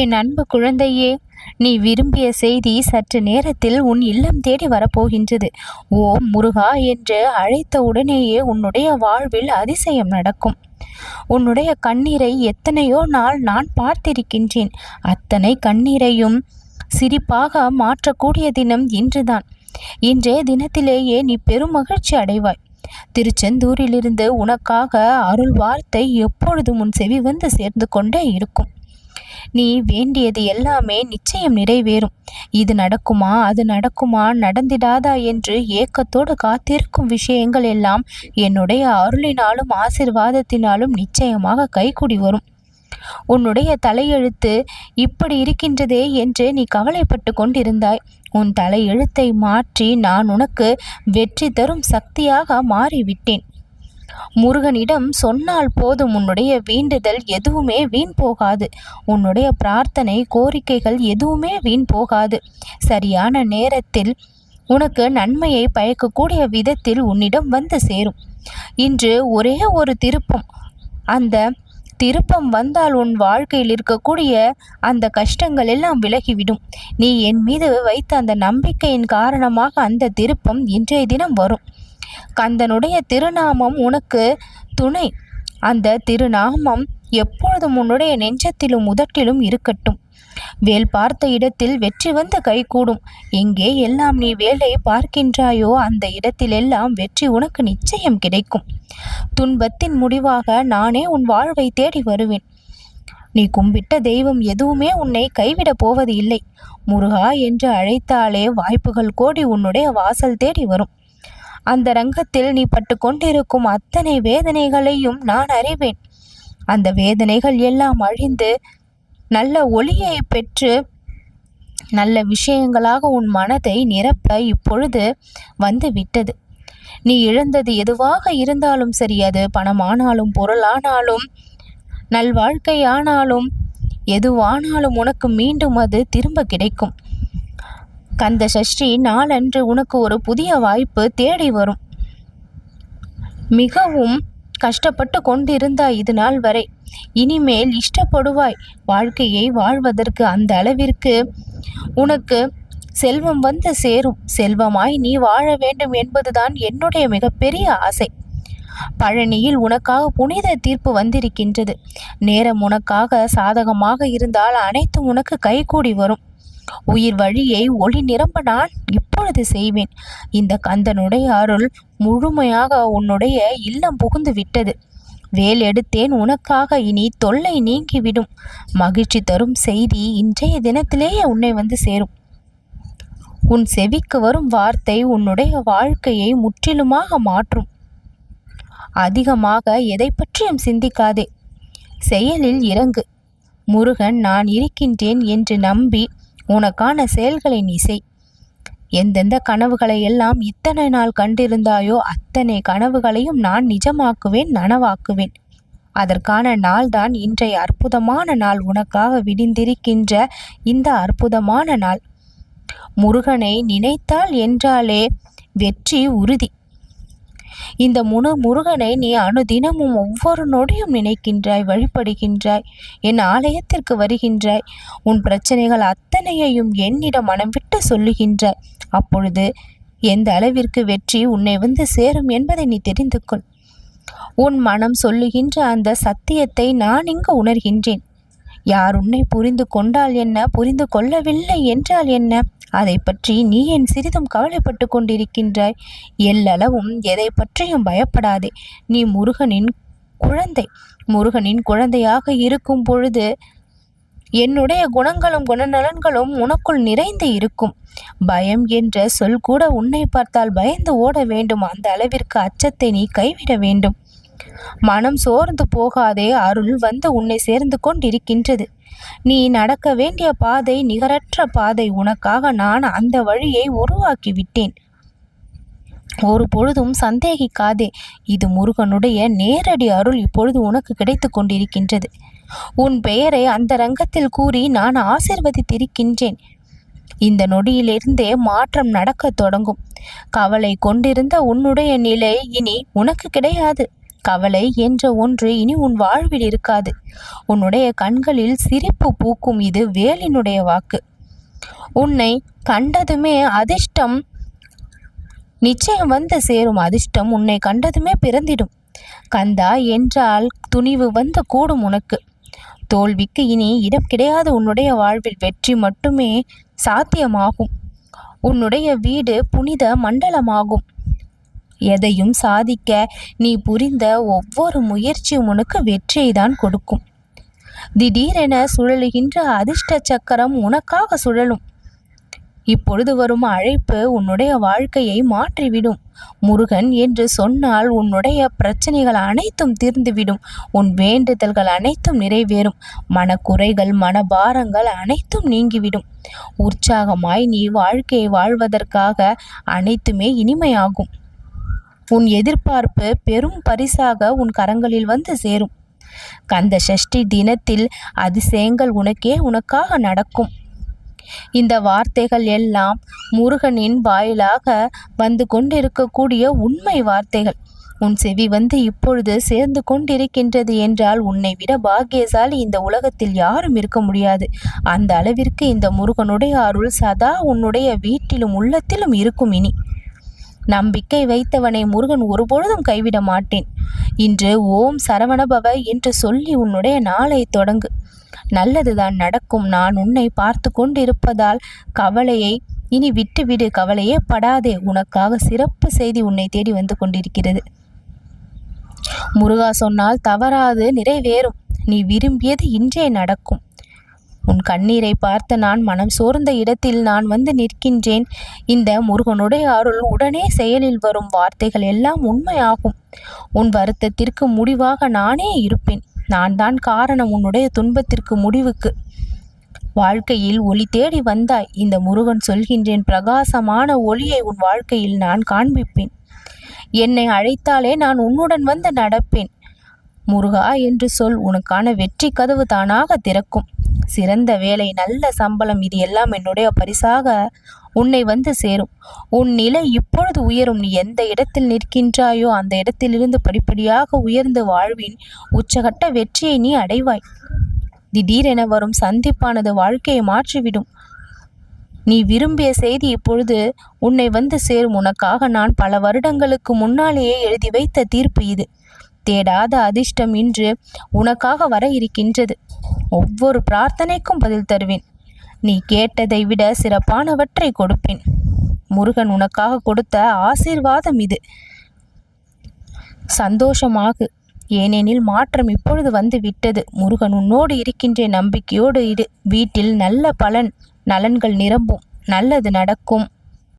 என் அன்பு குழந்தையே நீ விரும்பிய செய்தி சற்று நேரத்தில் உன் இல்லம் தேடி வரப்போகின்றது. ஓ முருகா என்று அழைத்த உடனேயே உன்னுடைய வாழ்வில் அதிசயம் நடக்கும். உன்னுடைய கண்ணீரை எத்தனையோ நாள் நான் பார்த்திருக்கின்றேன். அத்தனை கண்ணீரையும் சிரிப்பாக மாற்றக்கூடிய தினம் இன்றுதான். இன்றைய தினத்திலேயே நீ பெரும் மகிழ்ச்சி அடைவாய். திருச்செந்தூரிலிருந்து உனக்காக அருள் வார்த்தை எப்பொழுதும் உன் செவி வந்து சேர்ந்து கொண்டே இருக்கும். நீ வேண்டியது எல்லாமே நிச்சயம் நிறைவேறும். இது நடக்குமா? அது நடக்குமா? நடந்திடாதா என்று ஏக்கத்தோடு காத்திருக்கும் விஷயங்கள் எல்லாம் என்னுடைய அருளினாலும் ஆசிர்வாதத்தினாலும் நிச்சயமாக கைகூடி வரும். உன்னுடைய தலையெழுத்து இப்படி இருக்கின்றதே என்று நீ கவலைப்பட்டு கொண்டிருந்தாய். உன் தலையெழுத்தை மாற்றி நான் உனக்கு வெற்றி தரும் சக்தியாக மாறிவிட்டேன். முருகனிடம் சொன்னால் போதும் உன்னுடைய வேண்டுதல் எதுவுமே வீண் போகாது. உன்னுடைய பிரார்த்தனை கோரிக்கைகள் எதுவுமே வீண் போகாது. சரியான நேரத்தில் உனக்கு நன்மையை பயக்கக்கூடிய விதத்தில் உன்னிடம் வந்து சேரும். இன்று ஒரே ஒரு திருப்பம். அந்த திருப்பம் வந்தால் உன் வாழ்க்கையில் இருக்கக்கூடிய அந்த கஷ்டங்கள் எல்லாம் விலகிவிடும். நீ என் மீது வைத்த அந்த நம்பிக்கையின் காரணமாக அந்த திருப்பம் இன்றைய தினம் வரும். கந்தனுடைய திருநாமம் உனக்கு துணை. அந்த திருநாமம் எப்பொழுதும் உன்னுடைய நெஞ்சத்திலும் உதட்டிலும் இருக்கட்டும். வேல் பார்த்த இடத்தில் வெற்றி வந்து கைகூடும். எங்கே எல்லாம் நீ வேலை பார்க்கின்றாயோ அந்த இடத்திலெல்லாம் வெற்றி உனக்கு நிச்சயம் கிடைக்கும். துன்பத்தின் முடிவாக நானே உன் வாழ்வை தேடி வருவேன். நீ கும்பிட்ட தெய்வம் எதுவுமே உன்னை கைவிடப் போவது இல்லை முருகா என்று அழைத்தாலே வாய்ப்புகள் கோடி உன்னுடைய வாசல் தேடி வரும். அந்த ரங்கத்தில் நீ பட்டு கொண்டிருக்கும் அத்தனை வேதனைகளையும் நான் அறிவேன். அந்த வேதனைகள் எல்லாம் அழிந்து நல்ல ஒளியை பெற்று நல்ல விஷயங்களாக உன் மனதை நிரப்ப இப்பொழுது வந்து விட்டது. நீ இழந்தது எதுவாக இருந்தாலும் சரி அது பணமானாலும் பொருளானாலும் நல்வாழ்க்கையானாலும் எதுவானாலும் உனக்கு மீண்டும் அது திரும்ப கிடைக்கும். கந்த சஷ்டி நாளன்று உனக்கு ஒரு புதிய வாய்ப்பு தேடி வரும். மிகவும் கஷ்டப்பட்டு கொண்டிருந்தாய் இது நாள் வரை. இனிமேல் இஷ்டப்படுவாய். வாழ்க்கையை வாழ்வதற்கு அந்த அளவிற்கு உனக்கு செல்வம் வந்து சேரும். செல்வமாய் நீ வாழ வேண்டும் என்பதுதான் என்னுடைய மிகப்பெரிய ஆசை. பழனியில் உனக்காக புனித தீர்ப்பு வந்திருக்கின்றது. நேரம் உனக்காக சாதகமாக இருந்தால் அனைத்தும் உனக்கு கைகூடி வரும். உயிர் வழியை ஒளி நிரம்ப நான் இப்பொழுது செய்வேன். இந்த கந்தனுடைய அருள் முழுமையாக உன்னுடைய இல்லம் புகுந்து விட்டது. வேல் எடுத்தேன் உனக்காக இனி தொல்லை நீங்கிவிடும். மகிழ்ச்சி தரும் செய்தி இன்றைய தினத்திலேயே உன்னை வந்து சேரும். உன் செவிக்கு வரும் வார்த்தை உன்னுடைய வாழ்க்கையை முற்றிலுமாக மாற்றும். அதிகமாக எதை பற்றியும் சிந்திக்காதே. செயலில் இறங்கு. முருகன் நான் இருக்கின்றேன் என்று நம்பி உனக்கான செயல்களை நீ செய் எந்தெந்த கனவுகளை எல்லாம் இத்தனை நாள் கண்டிருந்தாயோ அத்தனை கனவுகளையும் நான் நிஜமாக்குவேன் நனவாக்குவேன். அதற்கான நாள்தான் இன்றைய அற்புதமான நாள். உனக்காக விடிந்திருக்கின்ற இந்த அற்புதமான நாள். முருகனை நினைத்தால் என்றாலே வெற்றி உறுதி. இந்த முனு முருகனை நீ அனுதினமும் ஒவ்வொரு நொடியும் நினைக்கின்றாய் வழிபடுகின்றாய் என் ஆலயத்திற்கு வருகின்றாய். உன் பிரச்சனைகள் அத்தனையையும் என்னிடம் மனம் விட்டு சொல்லுகின்றாய். அப்பொழுது எந்த அளவிற்கு வெற்றி உன்னை வந்து சேரும் என்பதை நீ தெரிந்து கொள். உன் மனம் சொல்லுகின்ற அந்த சத்தியத்தை நான் இங்கு உணர்கின்றேன். யார் உன்னை புரிந்து கொண்டால் என்ன? புரிந்து கொள்ளவில்லை என்றால் என்ன? அதை பற்றி நீ என் சிறிதும் கவலைப்பட்டு கொண்டிருக்கின்றாய். எல்லளவும் எதை பற்றியும் பயப்படாதே. நீ முருகனின் குழந்தை. முருகனின் குழந்தையாக இருக்கும் பொழுது என்னுடைய குணங்களும் குணநலன்களும் உனக்குள் நிறைந்து இருக்கும். பயம் என்ற சொல் கூட உன்னை பார்த்தால் பயந்து ஓட வேண்டும். அந்த அளவிற்கு அச்சத்தை நீ கைவிட வேண்டும். மனம் சோர்ந்து போகாதே அருள் வந்து உன்னை சேர்ந்து கொண்டிருக்கின்றது. நீ நடக்க வேண்டிய பாதை நிகரற்ற பாதை. உனக்காக நான் அந்த வழியை உருவாக்கி விட்டேன் ஒரு பொழுதும் சந்தேகிக்காதே. இது முருகனுடைய நேரடி அருள் இப்பொழுது உனக்கு கிடைத்து கொண்டிருக்கின்றது. உன் பெயரை அந்த ரங்கத்தில் கூறி நான் ஆசிர்வதித்திருக்கின்றேன். இந்த நொடியிலிருந்தே மாற்றம் நடக்கத் தொடங்கும். கவலை கொண்டிருந்த உன்னுடைய நிலை இனி உனக்கு கிடையாது. கவலை என்ற ஒன்று இனி உன் வாழ்வில் இருக்காது. உன்னுடைய கண்களில் சிரிப்பு பூக்கும் இது வேலினுடைய வாக்கு. உன்னை கண்டதுமே அதிர்ஷ்டம் நிச்சயம் வந்து சேரும் அதிர்ஷ்டம் உன்னை கண்டதுமே பிறந்திடும். கந்தா என்றால் துணிவு வந்து கூடும் உனக்கு. தோல்விக்கு இனி இடம் கிடையாது உன்னுடைய வாழ்வில். வெற்றி மட்டுமே சாத்தியமாகும். உன்னுடைய வீடு புனித மண்டலமாகும். எதையும் சாதிக்க நீ புரிந்த ஒவ்வொரு முயற்சி உனக்கு வெற்றியை தான் கொடுக்கும். திடீரென சுழலுகின்ற அதிர்ஷ்ட சக்கரம் உனக்காக சுழலும். இப்பொழுது வரும் அழைப்பு உன்னுடைய வாழ்க்கையை மாற்றிவிடும். முருகன் என்று சொன்னால் உன்னுடைய பிரச்சனைகள் அனைத்தும் தீர்ந்துவிடும். உன் வேண்டுதல்கள் அனைத்தும் நிறைவேறும். மனக்குறைகள் மனபாரங்கள் அனைத்தும் நீங்கிவிடும். உற்சாகமாய் நீ வாழ்க்கையை வாழ்வதற்காக அனைத்துமே இனிமையாகும். உன் எதிர்பார்ப்பு பெரும் பரிசாக உன் கரங்களில் வந்து சேரும். கந்த சஷ்டி தினத்தில் அதிசயங்கள் உனக்கே உனக்காக நடக்கும். இந்த வார்த்தைகள் எல்லாம் முருகனின் வாயிலாக வந்து கொண்டிருக்கக்கூடிய உண்மை வார்த்தைகள். உன் செவி வந்து இப்பொழுது சேர்ந்து கொண்டிருக்கின்றது என்றால் உன்னை விட பாக்கியசாலி இந்த உலகத்தில் யாரும் இருக்க முடியாது. அந்த அளவிற்கு இந்த முருகனுடைய அருள் சதா உன்னுடைய வீட்டிலும் உள்ளத்திலும் இருக்கும் இனி. நம்பிக்கை வைத்தவனை முருகன் ஒருபொழுதும் கைவிட மாட்டேன். இன்று ஓம் சரவணபவ என்று சொல்லி உன்னுடைய நாளை தொடங்கு. நல்லதுதான் நடக்கும். நான் உன்னை பார்த்து கொண்டிருப்பதால் கவலையை இனி விட்டுவிடு. கவலையே படாதே. உனக்காக சிறப்பு செய்தி உன்னை தேடி வந்து கொண்டிருக்கிறது. முருகா சொன்னால் தவறாது நிறைவேறும். நீ விரும்பியது இன்றே நடக்கும். உன் கண்ணீரை பார்த்த நான் மனம் சோர்ந்த இடத்தில் நான் வந்து நிற்கின்றேன். இந்த முருகனுடைய அருள் உடனே செயலில் வரும் வார்த்தைகள் எல்லாம் உண்மையாகும். உன் வருத்தத்திற்கு முடிவாக நானே இருப்பேன். நான் தான் காரணம் உன்னுடைய துன்பத்திற்கு முடிவுக்கு. வாழ்க்கையில் ஒளி தேடி வந்தாய். இந்த முருகன் சொல்கின்றேன் பிரகாசமான ஒளியை உன் வாழ்க்கையில் நான் காண்பிப்பேன். என்னை அழைத்தாலே நான் உன்னுடன் வந்து நடப்பேன். முருகா என்று சொல். உனக்கான வெற்றி கதவு தானாக திறக்கும். சிறந்த வேலை நல்ல சம்பளம் இது எல்லாம் என்னுடைய பரிசாக உன்னை வந்து சேரும். உன் நிலை இப்பொழுது உயரும். நீ எந்த இடத்தில் நிற்கின்றாயோ அந்த இடத்திலிருந்து படிப்படியாக உயர்ந்து வாழ்வின் உச்சகட்ட வெற்றியை நீ அடைவாய். திடீரென வரும் சந்திப்பானது வாழ்க்கையை மாற்றிவிடும். நீ விரும்பிய செய்தி இப்பொழுது உன்னை வந்து சேரும். உனக்காக நான் பல வருடங்களுக்கு முன்னாலேயே எழுதி வைத்த தீர்ப்பு இது. தேடாத அதிர்ஷ்டம் இன்று உனக்காக வர இருக்கின்றது. ஒவ்வொரு பிரார்த்தனைக்கும் பதில் தருவேன். நீ கேட்டதை விட சிறப்பானவற்றை கொடுப்பேன். முருகன் உனக்காக கொடுத்த ஆசீர்வாதம் இது. சந்தோஷமாகு. ஏனெனில் மாற்றம் இப்பொழுது வந்து விட்டது. முருகன் உன்னோடு இருக்கின்ற நம்பிக்கையோடு இரு. வீட்டில் நல்ல பலன் நலன்கள் நிரம்பும். நல்லது நடக்கும்.